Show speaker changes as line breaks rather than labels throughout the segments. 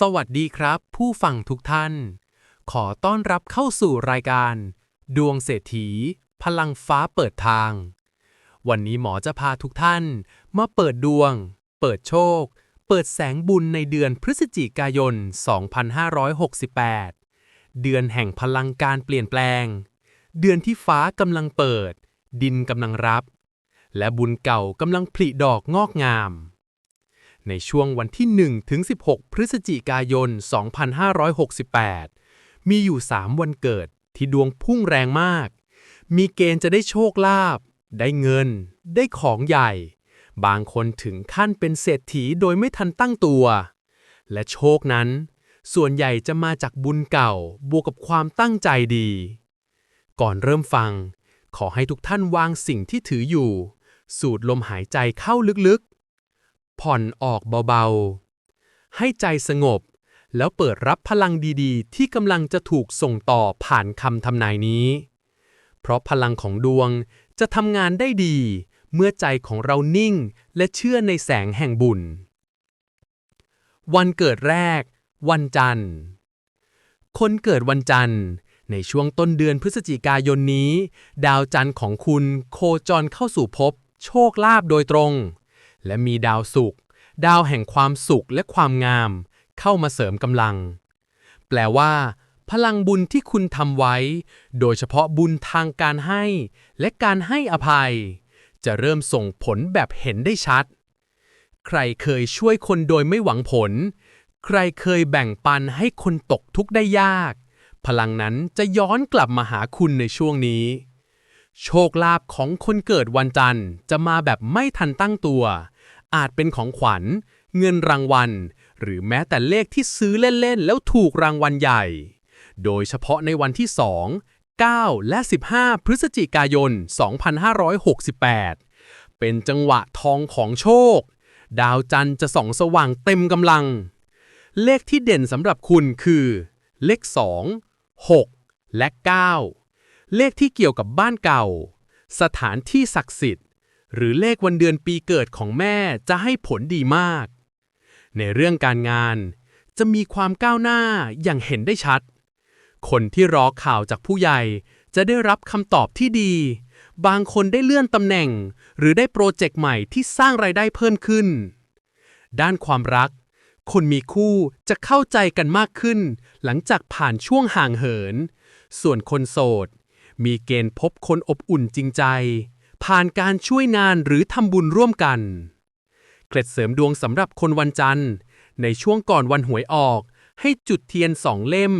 สวัสดีครับ ผู้ฟังทุกท่าน ขอต้อนรับเข้าสู่รายการ ดวงเศรษฐี พลังฟ้าเปิดทาง วันนี้หมอจะพาทุกท่าน มาเปิดดวง เปิดโชค เปิดแสงบุญในเดือนพฤศจิกายน 2568 เดือนแห่งพลังการเปลี่ยนแปลง เดือนที่ฟ้ากำลังเปิด ดินกำลังรับ และบุญเก่ากำลังผลิดอกงอกงาม ในช่วงวันที่ 1 ถึง 16 พฤศจิกายน 2568 มีอยู่ 3 วันเกิดที่ดวงพุ่งแรงมาก มีเกณฑ์จะได้โชคลาภ ได้เงิน ได้ของใหญ่ บางคนถึงขั้นเป็นเศรษฐีโดยไม่ทันตั้งตัว และโชคนั้น ส่วนใหญ่จะมาจากบุญเก่า บวกกับความตั้งใจดี ก่อนเริ่มฟัง ขอให้ทุกท่านวางสิ่งที่ถืออยู่ สูดลมหายใจเข้าลึกๆ ผ่อนออกเบาๆ ให้ใจสงบ แล้วเปิดรับพลังดีๆ ที่กำลังจะถูกส่งต่อผ่านคำทำนายนี้ เพราะพลังของดวงจะทำงานได้ดี เมื่อใจของเรานิ่งและเชื่อในแสงแห่งบุญ วันเกิดแรก วันจันทร์ คนเกิดวันจันทร์ในช่วงต้นเดือนพฤศจิกายนนี้ ดาวจันทร์ของคุณโคจรเข้าสู่ภพโชคลาภโดยตรง และมีดาวศุกร์ดาวแห่งความสุขและความงาม เข้ามาเสริมกำลัง แปลว่า พลังบุญที่คุณทำไว้ โดยเฉพาะบุญทางการให้ และการให้อภัย จะเริ่มส่งผลแบบเห็นได้ชัด ใครเคยช่วยคนโดยไม่หวังผล ใครเคยแบ่งปันให้คนตกทุกข์ได้ยาก พลังนั้นจะย้อนกลับมาหาคุณในช่วงนี้ โชคลาภของคนเกิดวันจันทร์จะมาแบบไม่ทันตั้งตัว อาจเป็นของขวัญ เงินรางวัล หรือแม้แต่เลขที่ซื้อเล่น ๆ แล้วถูกรางวัลใหญ่ โดยเฉพาะในวันที่ 2 9 และ 15 พฤศจิกายน 2568 เป็นจังหวะทองของโชค ดาวจันทร์จะส่องสว่างเต็มกำลัง เลขที่เด่นสำหรับคุณคือ เลข 2 6 และ 9 เลขที่เกี่ยวกับบ้านเก่า สถานที่ศักดิ์สิทธิ์ หรือเลขวันเดือนปีเกิดของแม่จะให้ผลดีมาก ในเรื่องการงานจะมีความก้าวหน้าอย่างเห็นได้ชัด คนที่รอข่าวจากผู้ใหญ่จะได้รับคำตอบที่ดี บางคนได้เลื่อนตำแหน่ง หรือได้โปรเจกต์ใหม่ที่สร้างไรายได้เพิ่มขึ้น ด้านความรัก คนมีคู่จะเข้าใจกันมากขึ้น หลังจากผ่านช่วงห่างเหิน ส่วนคนโสด มีเกณฑ์พบคนอบอุ่นจริงใจ ผ่านการช่วยงานหรือทำบุญร่วมกัน เคล็ดเสริมดวงสำหรับคนวันจันทร์ ในช่วงก่อนวันหวยออก ให้จุดเทียนสองเล่ม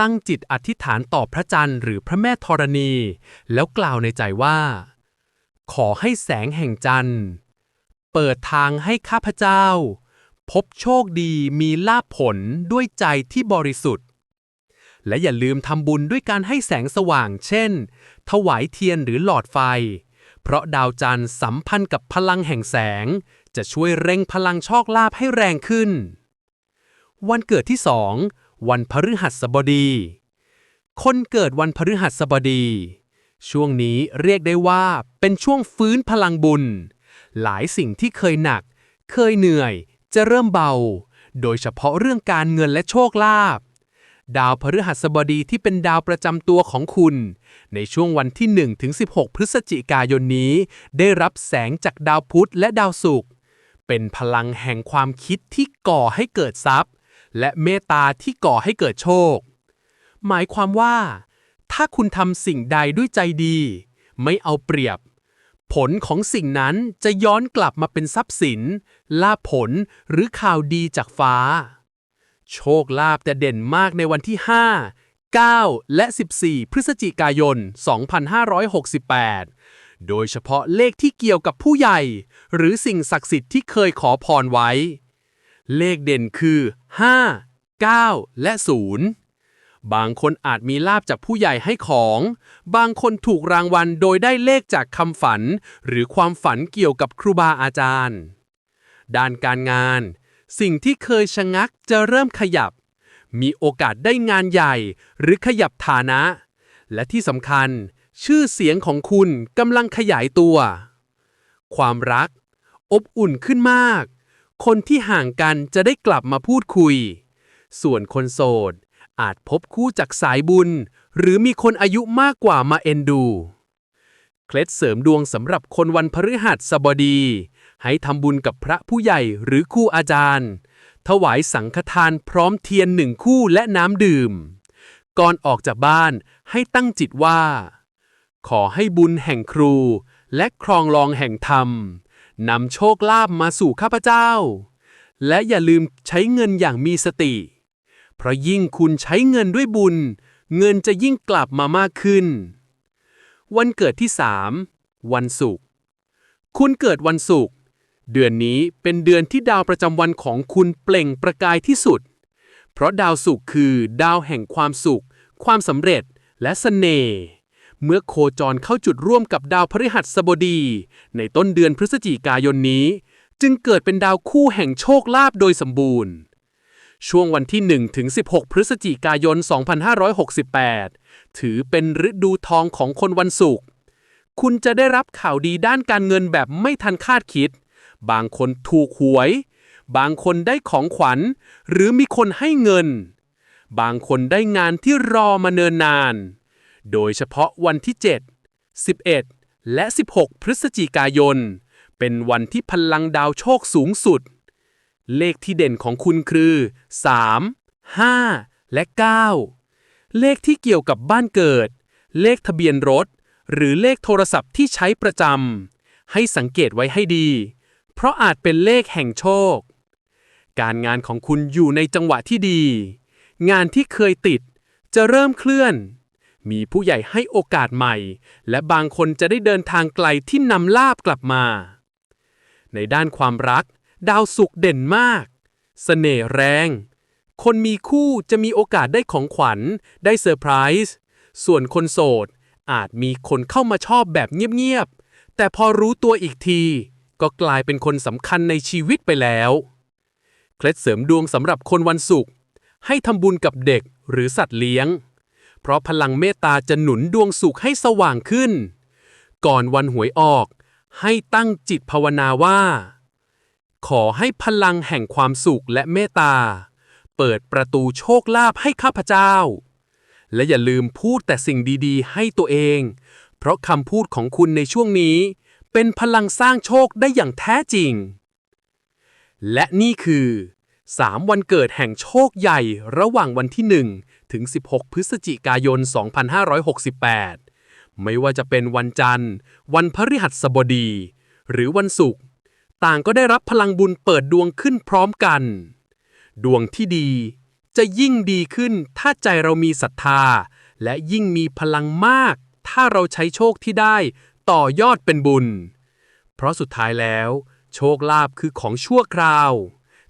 ตั้งจิตอธิษฐานต่อพระจันทร์หรือพระแม่ธรณี แล้วกล่าวในใจว่า ขอให้แสงแห่งจันทร์ เปิดทางให้ข้าพเจ้า พบโชคดีมีลาภผลด้วยใจที่บริสุทธิ์ และอย่าลืมทำบุญด้วยการให้แสงสว่าง เช่น ถวายเทียนหรือหลอดไฟ เพราะดาวจันทร์สัมพันธ์กับพลังแห่งแสง จะช่วยเร่งพลังโชคลาภให้แรงขึ้น วันเกิดที่2วันพฤหัสบดี คนเกิดวันพฤหัสบดี ช่วงนี้เรียกได้ว่าเป็นช่วงฟื้นพลังบุญ หลายสิ่งที่เคยหนัก เคยเหนื่อย จะเริ่มเบา โดยเฉพาะเรื่องการเงินและโชคลาภ ดาวพฤหัสบดีที่เป็นดาวประจำตัวของคุณ ในช่วงวันที่ 1 ถึง 16 พฤศจิกายนนี้ ได้รับแสงจากดาวพุธและดาวศุกร์เป็นพลังแห่งความคิดที่ก่อให้เกิดทรัพย์ และเมตตาที่ก่อให้เกิดโชค หมายความว่า ถ้าคุณทำสิ่งใดด้วยใจดี ไม่เอาเปรียบ ผลของสิ่งนั้นจะย้อนกลับมาเป็นทรัพย์สินลาภผลหรือข่าวดีจากฟ้า โชคลาภจะเด่นมากในวันที่ 5 9 และ 14 พฤศจิกายน 2568 โดยเฉพาะเลขที่เกี่ยวกับผู้ใหญ่ หรือสิ่งศักดิ์สิทธิ์ที่เคยขอพรไว้ เลขเด่นคือ 5 9 และ 0 บางคนอาจมีลาบจากผู้ใหญ่ให้ของ บางคนถูกรางวัลโดยได้เลขจากคำฝัน หรือความฝันเกี่ยวกับครูบาอาจารย์ ด้านการงาน สิ่งที่เคยชะงักจะเริ่มขยับ มีโอกาสได้งานใหญ่ หรือขยับฐานะ และที่สำคัญ ชื่อเสียงของคุณกำลังขยายตัว ความรัก อบอุ่นขึ้นมาก คนที่ห่างกันจะได้กลับมาพูดคุย ส่วนคนโสด อาจพบคู่จากสายบุญ หรือมีคนอายุมากกว่ามาเอ็นดู เคล็ดเสริมดวงสำหรับคนวันพฤหัสบดี ให้ทำบุญกับพระผู้ใหญ่หรือครูอาจารย์ ถวายสังฆทานพร้อมเทียนหนึ่งคู่และน้ำดื่ม ก่อนออกจากบ้านให้ตั้งจิตว่า ขอให้บุญแห่งครู และครองลองแห่งธรรมนำโชคลาภมาสู่ข้าพเจ้า และอย่าลืมใช้เงินอย่างมีสติ เพราะยิ่งคุณใช้เงินด้วยบุญ เงินจะยิ่งกลับมามากขึ้น วันเกิดที่3วันศุกร์คุณเกิดวันศุกร์ เดือนนี้เป็นเดือนที่ดาวประจำวันของคุณเปล่งประกายที่สุด เพราะดาวศุกร์คือดาวแห่งความสุข ความสำเร็จและเสน่ห์ เมื่อโคจรเข้าจุดร่วมกับดาวพฤหัสบดี ในต้นเดือนพฤศจิกายนนี้ จึงเกิดเป็นดาวคู่แห่งโชคลาภโดยสมบูรณ์ ช่วงวันที่ 1 ถึง 16 พฤศจิกายน 2568 ถือเป็นฤดูทองของคนวันศุกร์ คุณจะได้รับข่าวดีด้านการเงินแบบไม่ทันคาดคิด บางคนถูกหวย บางคนได้ของขวัญ หรือมีคนให้เงิน บางคนได้งานที่รอมาเนินนาน โดยเฉพาะวันที่ 7 11 และ 16 พฤศจิกายน เป็นวันที่พลังดาวโชคสูงสุด เลขที่เด่นของคุณคือ 3 5 และ 9 เลขที่เกี่ยวกับบ้านเกิด เลขทะเบียนรถ หรือเลขโทรศัพท์ที่ใช้ประจำให้สังเกตไว้ให้ดี เพราะอาจเป็นเลขแห่งโชค การงานของคุณอยู่ในจังหวะที่ดี งานที่เคยติดจะเริ่มเคลื่อน มีผู้ใหญ่ให้โอกาสใหม่ และบางคนจะได้เดินทางไกลที่นำลาบกลับมา ในด้านความรัก ดาวสุขเด่นมาก เสน่ห์แรง คนมีคู่จะมีโอกาสได้ของขวัญ ได้เซอร์ไพรส์ ส่วนคนโสดอาจมีคนเข้ามาชอบแบบเงียบ ๆ แต่พอรู้ตัวอีกที ก็กลายเป็นคนสำคัญในชีวิตไปแล้ว เคล็ดเสริมดวงสำหรับคนวันศุกร์ให้ทำบุญกับเด็กหรือสัตว์เลี้ยง เพราะพลังเมตตาจะหนุนดวงสุขให้สว่างขึ้น ก่อนวันหวยออก ให้ตั้งจิตภาวนาว่า ขอให้พลังแห่งความสุขและเมตตา เปิดประตูโชคลาภให้ข้าพเจ้า และอย่าลืมพูดแต่สิ่งดีๆ ให้ตัวเอง เพราะคำพูดของคุณในช่วงนี้ เป็นพลังสร้างโชคได้อย่างแท้จริง และนี่คือ 3 วันเกิดแห่งโชคใหญ่ระหว่างวันที่ 1 ถึง 16 พฤศจิกายน 2568 ไม่ว่าจะเป็นวันจันทร์ วันพฤหัสบดี หรือวันศุกร์ต่างก็ได้รับพลังบุญเปิดดวงขึ้นพร้อมกัน ดวงที่ดีจะยิ่งดีขึ้นถ้าใจเรามีศรัทธา และยิ่งมีพลังมาก ถ้าเราใช้โชคที่ได้ ต่อยอดเป็นบุญ เพราะสุดท้ายแล้ว โชคลาภคือของชั่วคราว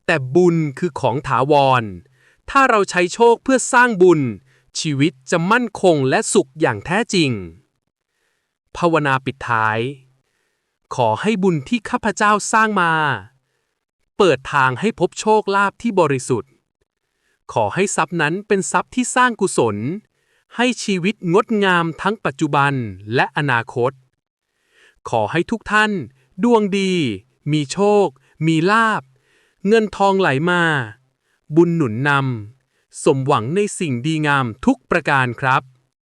แต่บุญคือของถาวร ถ้าเราใช้โชคเพื่อสร้างบุญ ชีวิตจะมั่นคงและสุขอย่างแท้จริง ภาวนาปิดท้าย ขอให้บุญที่ข้าพเจ้าสร้างมา เปิดทางให้พบโชคลาภที่บริสุทธิ์ ขอให้ทรัพย์นั้นเป็นทรัพย์ที่สร้างกุศลให้ชีวิตงดงามทั้งปัจจุบันและอนาคต ขอให้ทุกท่าน ดวงดี มีโชค มีลาบ เงินทองไหลมา บุญหนุนนำ สมหวังในสิ่งดีงามทุกประการครับ